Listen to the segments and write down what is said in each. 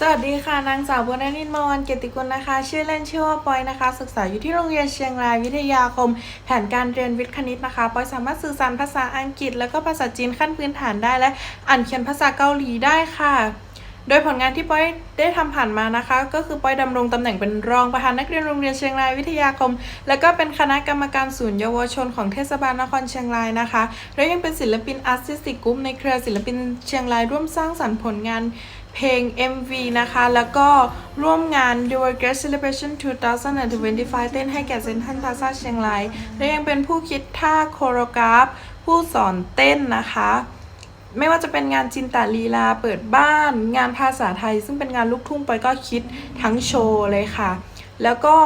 สวัสดีค่ะ นางสาวบัวนานินมวันเกติกุลนะคะ ชื่อเล่นชื่อว่าปอยนะคะ ศึกษาอยู่ที่โรงเรียนเชียงรายวิทยาคม แผนการเรียนวิทย์คณิตนะคะ ปอยสามารถสื่อสารภาษาอังกฤษ แล้วก็ภาษาจีนขั้นพื้นฐานได้ และอ่านเขียนภาษาเกาหลีได้ค่ะ โดยผลงานที่ปอยได้ทำผ่านมานะคะ ก็คือปอยดำรงตำแหน่งเป็นรองประธานนักเรียนโรงเรียนเชียงรายวิทยาคม และก็เป็นคณะกรรมการศูนย์เยาวชนของเทศบาลนครเชียงรายนะคะ และยังเป็นศิลปินอาร์ติสติกกรุ๊ปในเครือศิลปินเชียงรายร่วมสร้างสรรค์ผลงาน เพลง MV นะคะ แล้วก็ร่วมงาน Your Great Celebration 2025 เต้นให้แก่เซนทันพาซาเชียงราย และยังเป็นผู้คิดท่าโคโรกราฟ ผู้สอนเต้นนะคะ ไม่ว่าจะเป็นงานจินตาลีลาเปิดบ้าน งานภาษาไทย ซึ่งเป็นงานลูกทุ่งปอยก็คิดทั้งโชว์เลยค่ะ แล้วก็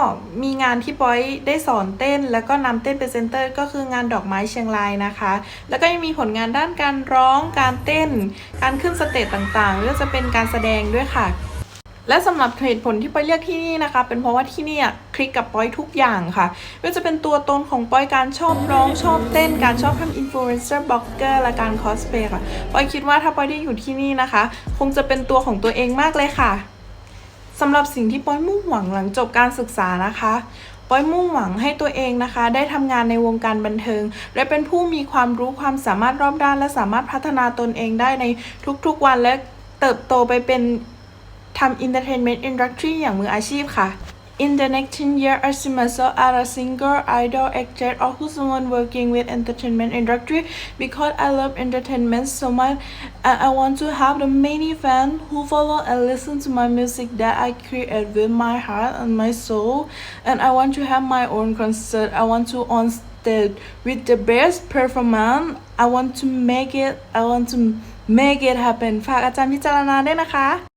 มีงานที่ปอยได้สอนเต้น แล้วก็นำเต้นเป็นเซนเตอร์ ก็คืองานดอกไม้เชียงรายนะคะ แล้วก็ยังมีผลงานด้านการร้องการเต้น การขึ้นสเตจต่างๆหรือว่าจะเป็นการแสดงด้วยค่ะ และสำหรับเหตุผลที่ปอยเลือกที่นี่นะคะ เป็นเพราะว่าที่นี่อะคลิกกับปอยทุกอย่างค่ะไม่ว่าจะเป็นตัวตนของปอยการชอบร้องชอบเต้น การชอบทำอินฟลูเอนเซอร์บล็อกเกอร์และการคอสเพลย์ค่ะปอยคิดว่าถ้าปอยได้อยู่ที่นี่นะคะ คงจะเป็นตัวของตัวเองมากเลยค่ะ สำหรับสิ่งที่ปอยมุ่งหวังหลังจบการศึกษานะคะปอยมุ่งหวังให้ตัวเองนะคะ ได้ทำงานในวงการบันเทิง และเป็นผู้มีความรู้ความสามารถรอบด้าน และสามารถพัฒนาตนเองได้ในทุกๆวันและเติบโตไปเป็นทำ entertainment industry อย่างมืออาชีพค่ะ In the next 10 years, I see myself as a singer, idol, actor, or who's someone working with entertainment industry because I love entertainment so much and I want to have the many fans who follow and listen to my music that I create with my heart and my soul. And I want to have my own concert. I want to on stage with the best performance. I want to make it. I want to make it happen. ฝากอาจารย์พิจารณาด้วยนะคะ